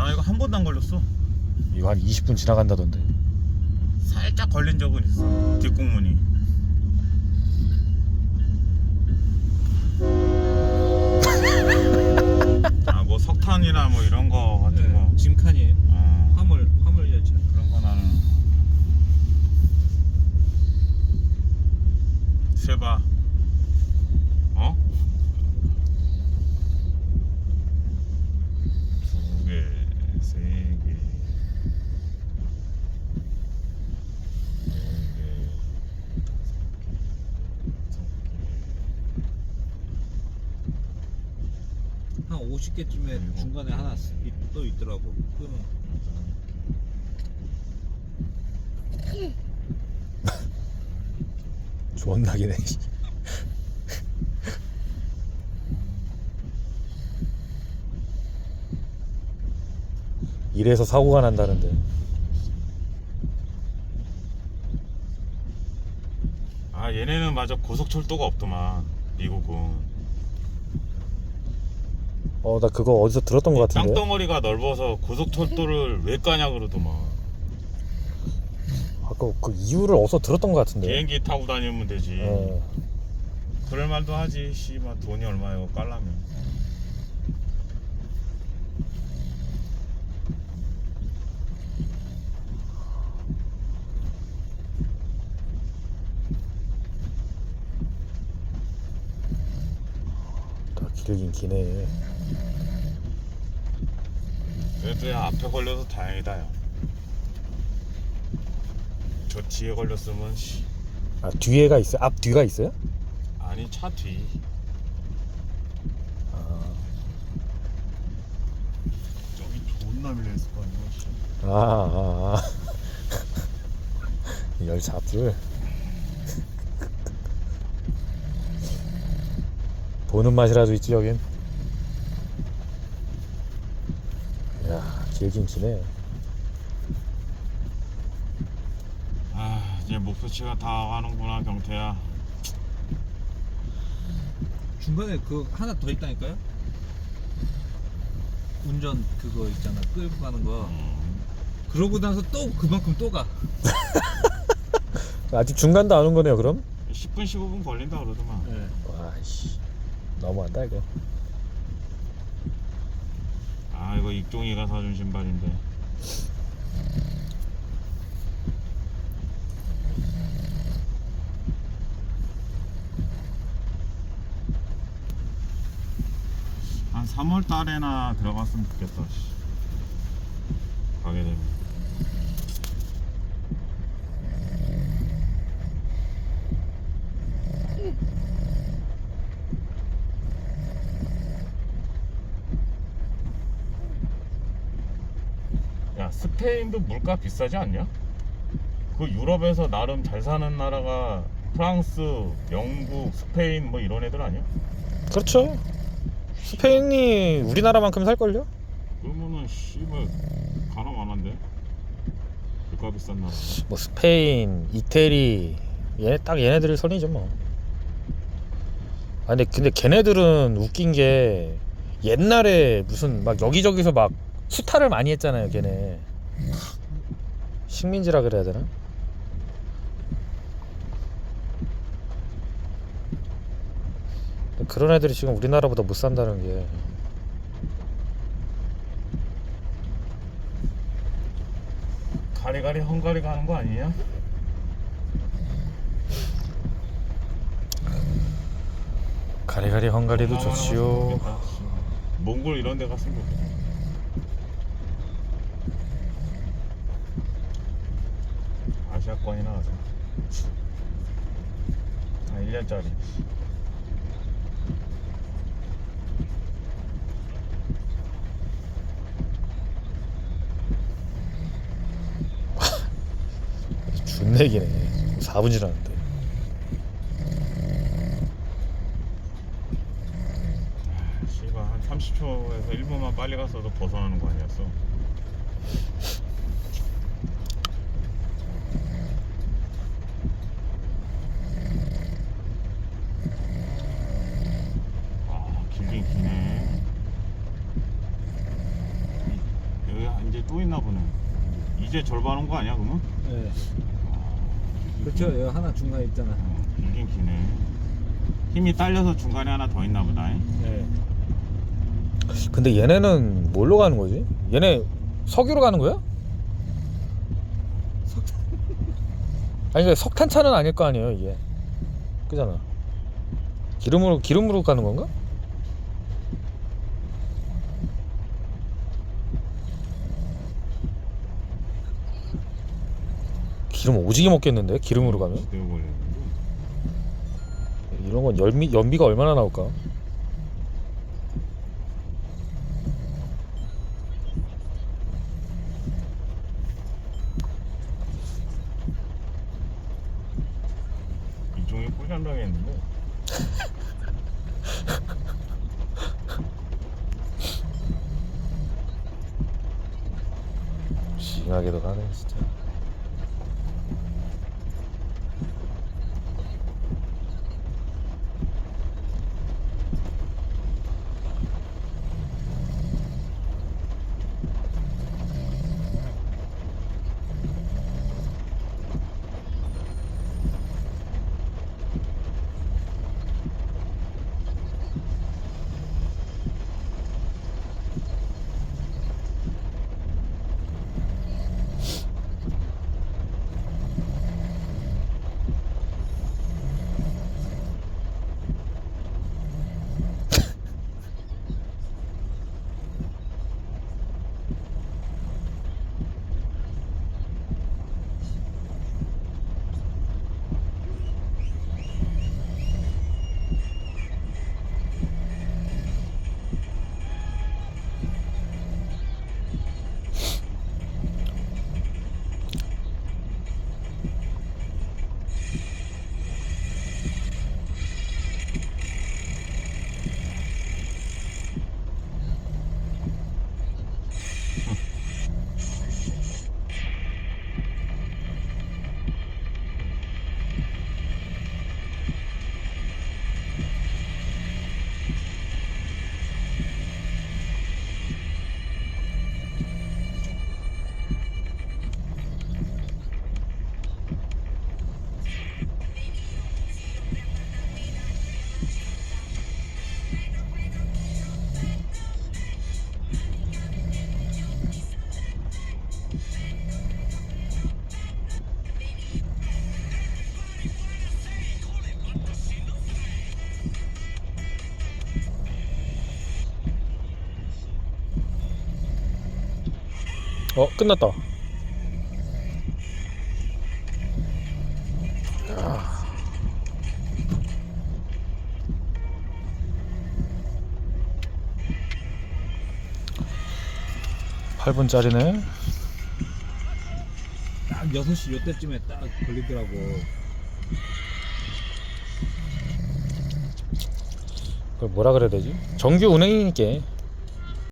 나 이거 한 번도 안 걸렸어. 이거 한 20분 지나간다던데. 살짝 걸린 적은 있어. 뒷공문이. 아 뭐 석탄이나 뭐 이런 거 같은 거. 네, 짐칸이에요. 어, 화물 화물 열차. 그런 거 나는. 세봐. 어? 두 개, 세 개, 네 개, 다섯 개, 한 50개쯤에 일곱. 중간에 하나 쓰- 있- 또 있더라고. 끄는. 존나기네. 이래서 사고가 난다는데. 아 얘네는 맞아 고속철도가 없더만 미국은 어, 나 그거 어디서 들었던 것 같은데. 땅덩어리가 넓어서 고속철도를 왜 까냐 그러더만 아까 그 이유를 어디서 들었던 것 같은데. 비행기 타고 다니면 되지 어. 그럴 말도 하지 씨발 돈이 얼마예요 깔라면 다 길긴 기네. 그래도 야, 앞에 걸려서 다행이다 야. 저 뒤에 걸렸으면 씨 아, 뒤에가 있어 요? 앞 뒤가 있어요? 아니 차뒤 아, 저기 존나 밀려있을 거 아니야 씨. 아, 아. 아. 열차 앞줄. 보는 맛이라도 있지 여긴. 야, 길긴 기네. 아 이제 목표치가 다 가는구나 경태야 중간에 그 하나 더 있다니까요? 운전 그거 있잖아 끌고 가는 거 음. 그러고 나서 또 그만큼 또 가. 아직 중간도 안 온 거네요, 그럼? 10분 15분 걸린다 그러더만 네. 와씨, 너무한다 이거. 아 이거 익종이가 사준 신발인데 한 3월 달에나 들어갔으면 좋겠다 씨. 가게 되면 야 스페인도 물가 비싸지 않냐? 그 유럽에서 나름 잘 사는 나라가 프랑스, 영국, 스페인 뭐 이런 애들 아니야? 그렇죠. 스페인이 우리나라만큼 살걸요? 그러면은 씨발 가나 마나인데 물가 비싼 나라 뭐 스페인, 이태리, 얘딱 얘네들이 선이죠 뭐. 아 근데 근데 걔네들은 웃긴 게 옛날에 무슨 막 여기저기서 막 수탈을 많이 했잖아요, 걔네. 식민지라 그래야 되나? 그런 애들이 지금 우리나라보다 못 산다는 게 가리가리 헝가리 가는 거 아니냐? 가리가리 헝가리도 좋지요. 씨. 몽골 이런 데 갔으면 좋겠다 아시아권이나 가자 아 1년짜리 준내기네. 4분 지났는데. 씨발 한 30초에서 1분만 빨리 갔어도 벗어나는 거 아니었어 아 길긴 기네 이- 이제 또 있나 보네. 이제 절반 온 거 아니야 그러면? 네. 아, 그렇죠. 여기 하나 중간에 있잖아. 어, 길긴 기네. 힘이 딸려서 중간에 하나 더 있나 보다. 잉? 네. 근데 얘네는 뭘로 가는 거지? 얘네 석유로 가는 거야? 석탄. 아니 그러니까 석탄차는 아닐 거 아니에요 이게 그잖아 기름으로 기름으로 가는 건가? 기름 오지게 먹겠는데 기름으로 가면. 이런 건 연비, 연비가 얼마나 나올까? 이종이 꿀잠당했는데. 징하게도 가네 진짜 어 끝났다 아. 8분짜리네 딱 6시 요때쯤에 딱 걸리더라고. 그걸 뭐라 그래야 되지? 정규 운행이니까